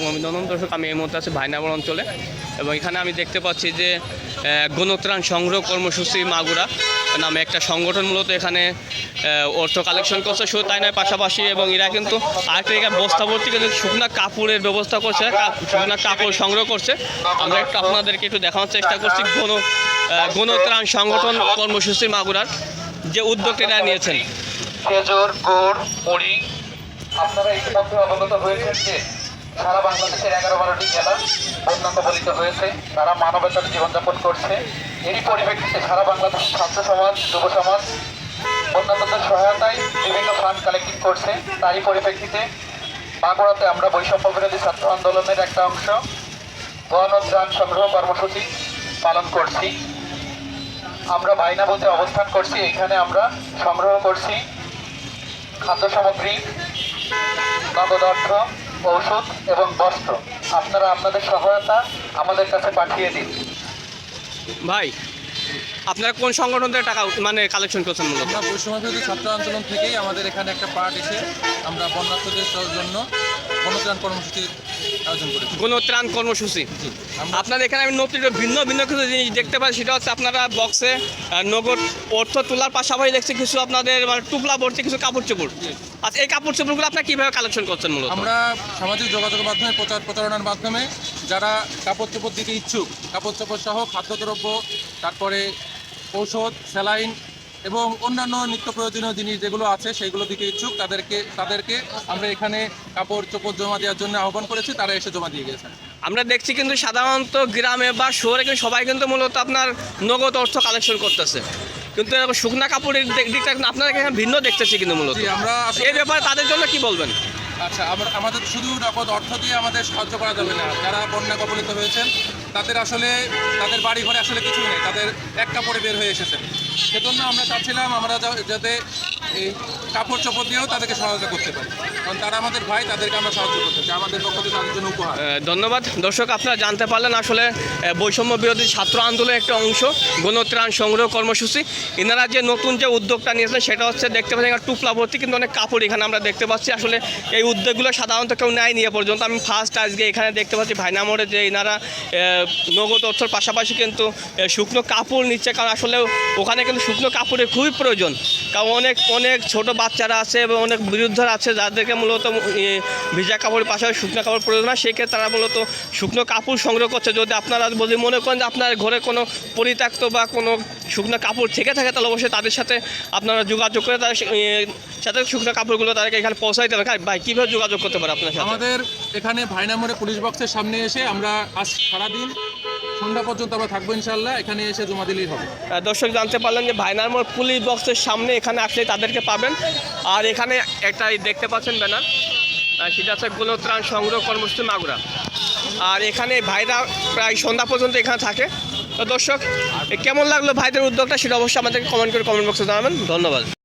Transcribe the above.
অভিনন্দন দর্শক, আমি এই মুহূর্তে আছি ভাইনাবর অঞ্চলে এবং এখানে আমি দেখতে পাচ্ছি যে গণত্রাণ সংগ্রহ কর্মসূচি মাগুরা নামে একটা সংগঠন মূলত এখানে অর্থ কালেকশন করছে। শুধু তাই নয়, পাশাপাশি এবং এরা কিন্তু আরেকটা জায়গায় বস্তা ভর্তি কিন্তু শুকনা কাপড়ের ব্যবস্থা করছে শুকনা কাপড় সংগ্রহ করছে। আমরা একটু আপনাদেরকে একটু দেখানোর চেষ্টা করছি গণ গণত্রাণ সংগঠন কর্মসূচি মাগুরার যে উদ্যোগটা এরা নিয়েছেন। আপনারা ইতিমধ্যে অবগত হয়েছেন যে সারা বাংলাদেশের এগারো বারোটি জেলা বন্যা কবলিত হয়েছে। তারা মানবতার জীবনযাপন করছে। এরই পরিপ্রেক্ষিতে সারা বাংলাদেশ ছাত্র সমাজ, যুব সমাজ বন্যাতদের সহায়তায় বিভিন্ন ফান্ড কালেক্টিং করছে। তারই পরিপ্রেক্ষিতে বাঁকুড়াতে আমরা বৈষম্য বিরোধী ছাত্র আন্দোলনের একটা অংশ গণ ত্রাণ সংগ্রহ কর্মসূচি পালন করছি। আমরা বাইনা বলতে অবস্থান করছি। এখানে আমরা সংগ্রহ করছি খাদ্য সামগ্রী নগদ অর্থ ঔষধ এবং বস্ত্র। আপনারা আপনাদের সহায়তা আমাদের কাছে পাঠিয়ে দিন। ভাই আপনারা কোন সংগঠন থেকে টাকা মানে কালেকশন করছেন মূলত? আমরা বৈষম্যবিরোধী ছাত্র আন্দোলন থেকেই আমাদের এখানে একটা পার্ট এসে আমরা বন্যার্থদের জন্য গণত্রাণ কর্মসূচির আয়োজন করেছি। গণত্রাণ কর্মসূচি? আপনাদের এখানে আমি নতুন ভিন্ন ভিন্ন কিছু জিনিস দেখতে পাই সেটা হচ্ছে আপনারা বক্সে নগদ অর্থ তোলার পাশাপাশি দেখছি কিছু আপনাদের মানে টুপলা ভর্তি কিছু কাপড় চোপড়। আচ্ছা এই কাপড় চোপড়গুলো আপনারা কীভাবে কালেকশন করছেন মূলত? আমরা সামাজিক যোগাযোগের মাধ্যমে প্রচার প্রচারণার মাধ্যমে যারা কাপড় চোপড় দিতে ইচ্ছুক কাপড় চোপড় সহ খাদ্যদ্রব্য তারপরে ঔষধ স্যালাইন এবং অন্যান্য নিত্য প্রয়োজনীয় জিনিস যেগুলো আছে সেগুলো দিতে ইচ্ছুক তাদেরকে তাদেরকে আমরা এখানে কাপড় চোপড় জমা দেওয়ার জন্য আহ্বান করেছি তারা এসে জমা দিয়ে গেছেন। আমরা দেখছি কিন্তু সাধারণত গ্রামে বা শহরে কিন্তু সবাই কিন্তু মূলত আপনার নগদ অর্থ কালেকশন করতেছে। কিন্তু শুকনা কাপড়ের দিক- দিকটা আপনারা এখানে ভিন্ন দেখতেছি কিন্তু মূলত। আমরা এই ব্যাপারে তাদের জন্য কি বলবেন? আচ্ছা আমাদের শুধু নগদ অর্থ দিয়ে আমাদের সাহায্য করা যাবে না। যারা বন্যা কবলিত হয়েছেন তাদের আসলে, তাদের বাড়ি ঘরে আসলে কিছুই নেই। তাদের এক কাপড়ে বের হয়ে এসেছেন সেজন্য আমরা চাচ্ছিলাম আমরা যাতে এই কাপড় চোপড় দিয়েও তাদেরকে সহায়তা করতে পারি। কারণ তারা আমাদের ভাই, তাদেরকে আমরা সাহায্য করতে চাই। আমাদের পক্ষ থেকে তাদের জন্য উপহার। ধন্যবাদ। দর্শক, আপনারা জানতে পারলেন আসলে বৈষম্য বিরোধী ছাত্র আন্দোলনের একটা অংশ, গণত্রাণ সংগ্রহ কর্মসূচি। এনারা যে নতুন যে উদ্যোগটা নিয়েছিলেন সেটা হচ্ছে দেখতে একটা টুপলা ভর্তি কিন্তু অনেক কাপড় এখানে আমরা দেখতে পাচ্ছি। আসলে এই উদ্যোগগুলো সাধারণত কেউ নেয় নিয়ে পর্যন্ত। আমি ফার্স্ট আজকে এখানে দেখতে পাচ্ছি ভাইনামোড়ে যে এনারা নগদ অর্থর পাশাপাশি কিন্তু শুকনো কাপড় নিচ্ছে। কারণ আসলে ওখানে কিন্তু শুকনো কাপড়ের খুবই প্রয়োজন। কারণ অনেক অনেক ছোট বাচ্চারা আছে এবং অনেক বিরুদ্ধরা আছে, যাদেরকে মূলত ভিজা কাপড়ের পাশাপাশি শুকনো কাপড় প্রয়োজন হয়। সেক্ষেত্রে তারা মূলত শুকনো কাপড় সংগ্রহ করছে। যদি আপনারা যদি মনে করেন যে আপনার ঘরে কোনো পরিত্যক্ত বা কোনো শুকনো কাপড় থেকে থাকে, তাহলে অবশ্যই তাদের সাথে আপনারা যোগাযোগ করে তাদের সাথে শুকনো কাপড়গুলো তাদেরকে এখানে পৌঁছাইতে হবে ভাই, কীভাবে যোগাযোগ করতে পারে আপনার সাথে? আমাদের এখানে ভাইনামোড়ে পুলিশ বক্সের সামনে এসে আমরা আজ সারাদিন সন্ধ্যা পর্যন্ত আমরা থাকব ইনশাল্লাহ এখানে এসে জমা দিলেই হবে। দর্শক জানতে পারলেন যে ভাইনার মোড় পুলিশ বক্সের সামনে এখানে আসলে তাদেরকে পাবেন। আর এখানে একটা দেখতে পাচ্ছেন ব্যানার সেটা হচ্ছে গণত্রাণ সংগ্রহ কর্মসূচি মাগুরা। আর এখানে ভাইরা প্রায় সন্ধ্যা পর্যন্ত এখানে থাকে। তো দর্শক কেমন লাগল ভাইদের উদ্যোগটা সেটা অবশ্যই আমাদেরকে কমেন্ট করে কমেন্ট বক্সে জানাবেন। ধন্যবাদ।